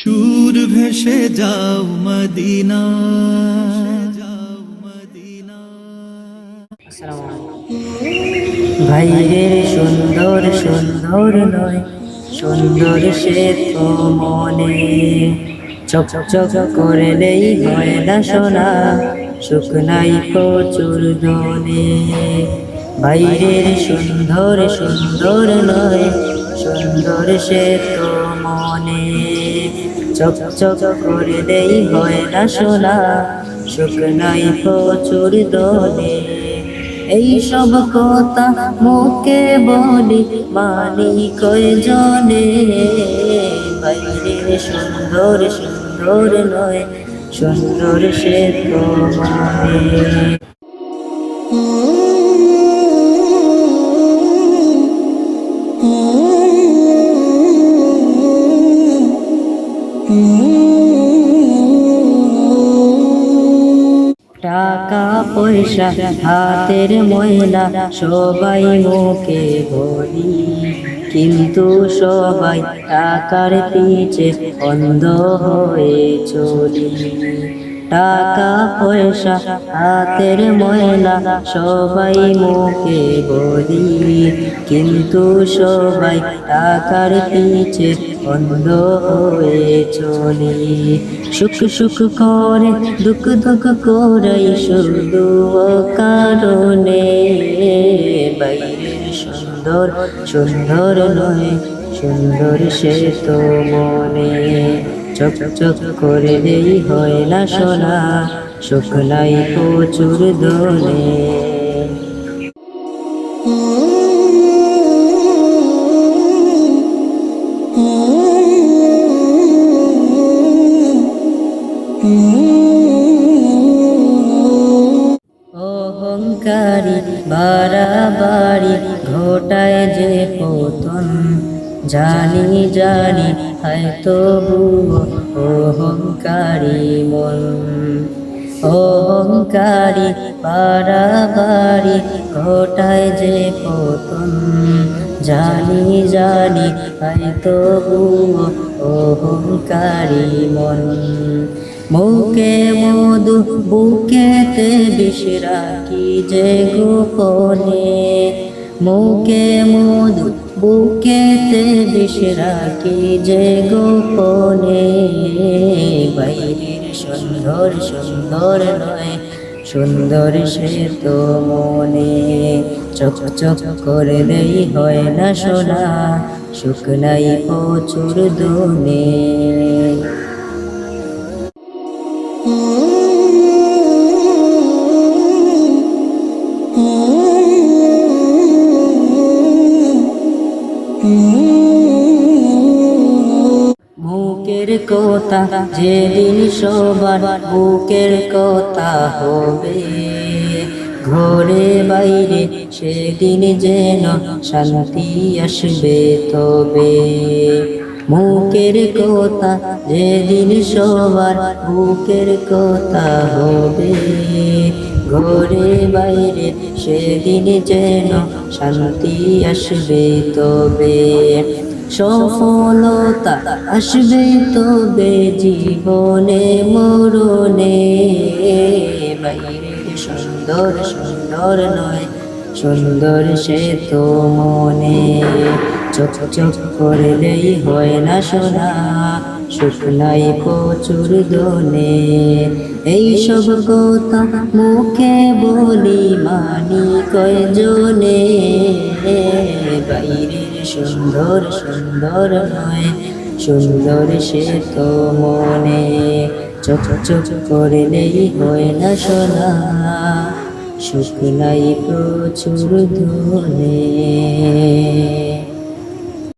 সুর ভেসে যাও মদিনা। ভাইয়ের সুন্দর সুন্দর নয়, সুন্দর সে তো মনে। চক চক করলেই হয় না সোনা শুকনাই প্রচুর দনে বাইরের সুন্দর সুন্দর নয়, সুন্দর সে তো মনে। চক চক করলেই হয় না সোনা শুকনাই প্রচুর দনে এই সব কথা মুখে বলি, মানি কয়জনে বাইরে সুন্দর সুন্দর নয়, সুন্দর সে তো টাকা পয়সা হাতের ময়লা সবাই মুখে বলি কিন্তু সবাই টাকার পিছে অন্ধ হয়ে চলি। টাকা, পয়সা, হাতের ময়লা, সবাই মুখে বলি। কিন্তু সবাই টাকার পিছে অন্ধ হয়ে চলি। সুখ সুখ করে, দুঃখ দুঃখ করাই শুধু কারণে বাইরের সুন্দর সুন্দর নয়, সুন্দর সে তো মনে। চক চক করলেই হয় না সোনা শুকলাই প্রচুর দোলে। অহংকারী বাড়াবাড়ি ঘটায় যে পতন। জানি জানি হয়তো অহংকারী মন। অহংকারী বাড়াবাড়ি ঘটায় যে পতন। জানি জানি হয়তো অহংকারী মন। মুখে মধু বুকেতে বিষ রাখি যে গোপনে। মুখে মধু বুকেতে বিষ কি যে গোপনে, বাইরের সুন্দর সুন্দর নয়, সুন্দর সে তো মনে। চক চক দেই হয় না সোনা শুকনাই প্রচুর দোনে। মুখের কথা, যেদিন সবার বুকের কথা হবে। ঘরে বাইরে সেদিন যেন শান্তি আসবে তবে। মুখের কথা, যেদিন সবার বুকের কথা হবে। ঘরে বাইরে সেদিন যেন শান্তি আসবে তবে। সফলতা আসবে তবে জীবনে মরণে। বাইরে সুন্দর সুন্দর নয়, সুন্দর সে তো মনে। চোখ চোখ করলেই হয় না সোনা। শুকনাই প্রচুর দনে এই সব কথা মুখে বলি মানি কয়জনে? বাইরের সুন্দর সুন্দর নয়, সুন্দর সে তো মনে। চোখ চোখ করলেই হয় না সোনা শুকনাই প্রচুর ধনে।